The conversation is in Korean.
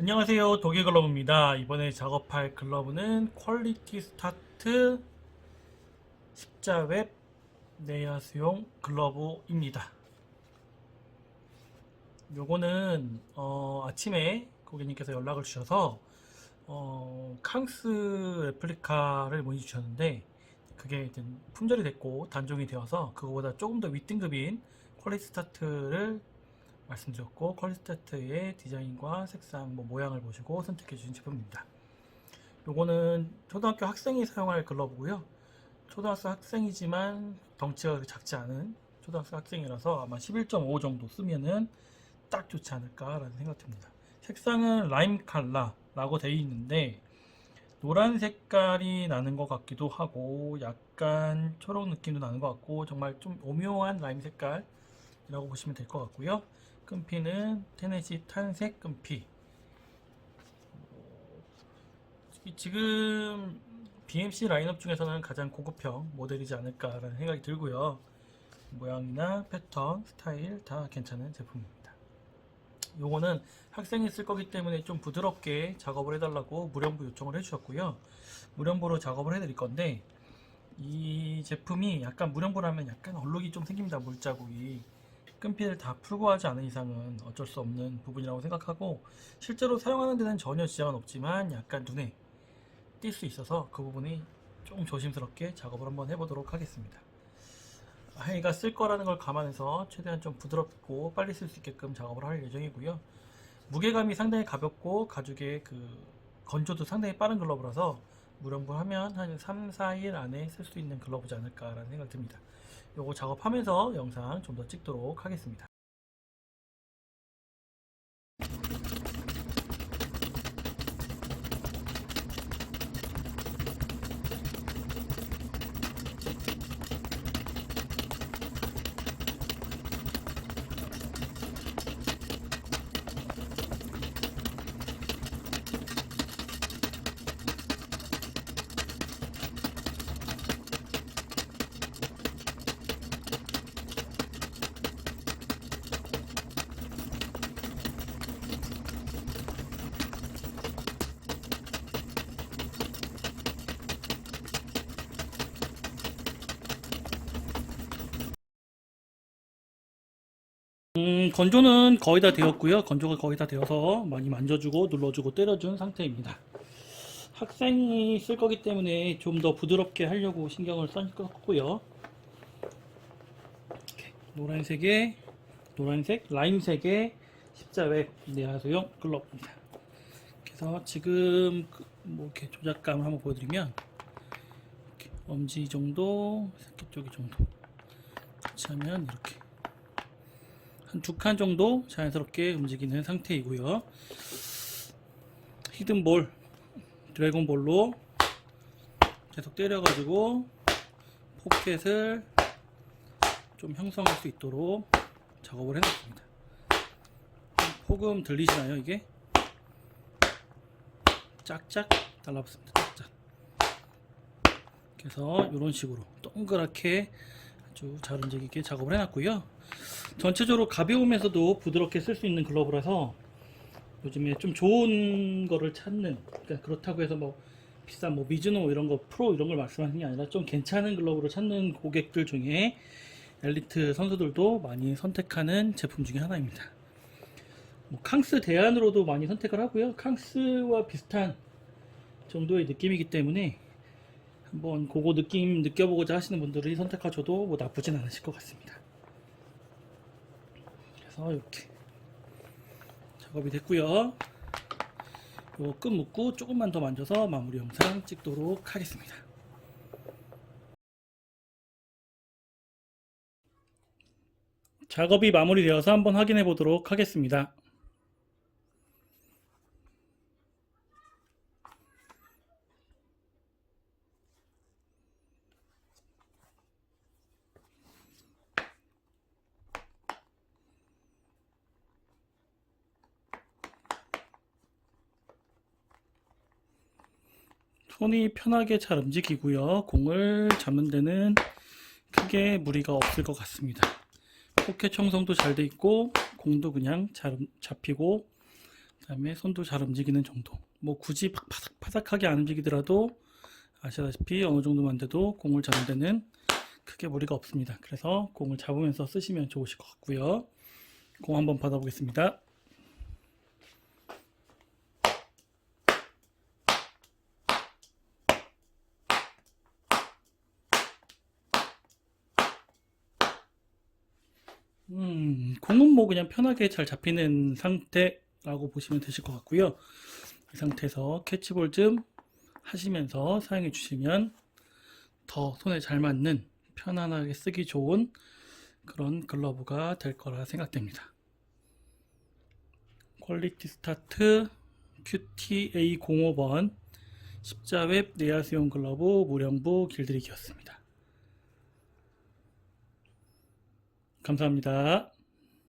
안녕하세요. 독일 글러브입니다. 이번에 작업할 글러브는 퀄리티 스타트 십자웹 내야수용 글러브입니다. 요거는 어, 아침에 고객님께서 연락을 주셔서 어, 캉스 레플리카를 문의 주셨는데 그게 품절이 됐고 단종이 되어서 그거보다 조금 더 윗등급인 퀄리티 스타트를 말씀드렸고 퀄리스타트의 디자인과 색상, 뭐 모양을 보시고 선택해 주신 제품입니다. 요거는 초등학교 학생이 사용할 글러브고요. 초등학생 학생이지만 덩치가 작지 않은 초등학생 학생이라서 아마 11.5 정도 쓰면은 딱 좋지 않을까라는 생각 듭니다. 색상은 라임 칼라라고 되어 있는데 노란 색깔이 나는 것 같기도 하고 약간 초록 느낌도 나는 것 같고 정말 좀 오묘한 라임 색깔이라고 보시면 될 것 같고요. 끈피는 테네시 탄색 끈피. 이- 지금 BMC 라인업 중에서는 가장 고급형 모델이지 않을까라는 생각이 들고요. 모양이나 패턴, 스타일 다 괜찮은 제품입니다. 요거는 학생이 쓸 거기 때문에 좀 부드럽게 작업을 해달라고 무렴부 요청을 해주셨고요. 무렴부로 작업을 해드릴 건데 이 제품이 약간 무렴부라면 약간 얼룩이 좀 생깁니다. 물자국이. 끈피를 다 풀고 하지 않은 이상은 어쩔 수 없는 부분이라고 생각하고 실제로 사용하는 데는 전혀 지장은 없지만 약간 눈에 띌 수 있어서 그 부분이 좀 조심스럽게 작업을 한번 해보도록 하겠습니다. 하이가 쓸 거라는 걸 감안해서 최대한 좀 부드럽고 빨리 쓸 수 있게끔 작업을 할 예정이고요. 무게감이 상당히 가볍고 가죽의 그 건조도 상당히 빠른 글러브라서 무렴부하면 한 3, 4일 안에 쓸 수 있는 글러브지 않을까라는 생각 듭니다. 요거 작업하면서 영상 좀 더 찍도록 하겠습니다. 음, 건조는 거의 다 되었고요. 건조가 거의 다 되어서 많이 만져주고 눌러주고 때려준 상태입니다. 학생이 쓸 거기 때문에 좀 더 부드럽게 하려고 신경을 썼고요. 노란색에 노란색, 라임색의 십자웹 내화소용 글러브입니다. 그래서 지금 그- 뭐 이렇게 조작감을 한번 보여드리면 엄지 정도, 새끼 쪽이 정도 같이 하면 이렇게 한 두 칸 정도 자연스럽게 움직이는 상태이고요. 히든볼, 드래곤볼로 계속 때려가지고 포켓을 좀 형성할 수 있도록 작업을 해놨습니다. 폭음 들리시나요 이게? 짝짝 달라붙습니다. 짝짝. 그래서 이런 식으로 동그랗게 아주 잘 움직이게 작업을 해놨고요. 전체적으로 가벼우면서도 부드럽게 쓸 수 있는 글러브라서 요즘에 좀 좋은 거를 찾는 그러니까 그렇다고 해서 뭐 비싼 뭐 미즈노 이런 거 프로 이런 걸 말씀하시는 게 아니라 좀 괜찮은 글러브를 찾는 고객들 중에 엘리트 선수들도 많이 선택하는 제품 중에 하나입니다. 뭐 캉스 대안으로도 많이 선택을 하고요. 캉스와 비슷한 정도의 느낌이기 때문에 한번 그거 느낌 느껴보고자 하시는 분들이 선택하셔도 뭐 나쁘진 않으실 것 같습니다. 그래서 이렇게 작업이 됐고요. 요끝 묶고 조금만 더 만져서 마무리 영상 찍도록 하겠습니다. 작업이 마무리되어서 한번 확인해 보도록 하겠습니다. 손이 편하게 잘 움직이고요. 공을 잡는 데는 크게 무리가 없을 것 같습니다. 포켓 청성도 잘 돼 있고 공도 그냥 잘 잡히고 그다음에 손도 잘 움직이는 정도. 뭐 굳이 막 바삭바삭하게 안 움직이더라도 아시다시피 어느 정도만 돼도 공을 잡는 데는 크게 무리가 없습니다. 그래서 공을 잡으면서 쓰시면 좋으실 것 같고요. 공 한번 받아보겠습니다. 음, 공은 뭐 그냥 편하게 잘 잡히는 상태라고 보시면 되실 것 같고요. 이 상태에서 캐치볼 좀 하시면서 사용해 주시면 더 손에 잘 맞는 편안하게 쓰기 좋은 그런 글러브가 될 거라 생각됩니다. 퀄리티 스타트 QTA05번 십자웹 내야수용 글러브 무령부 길들이기였습니다. 감사합니다.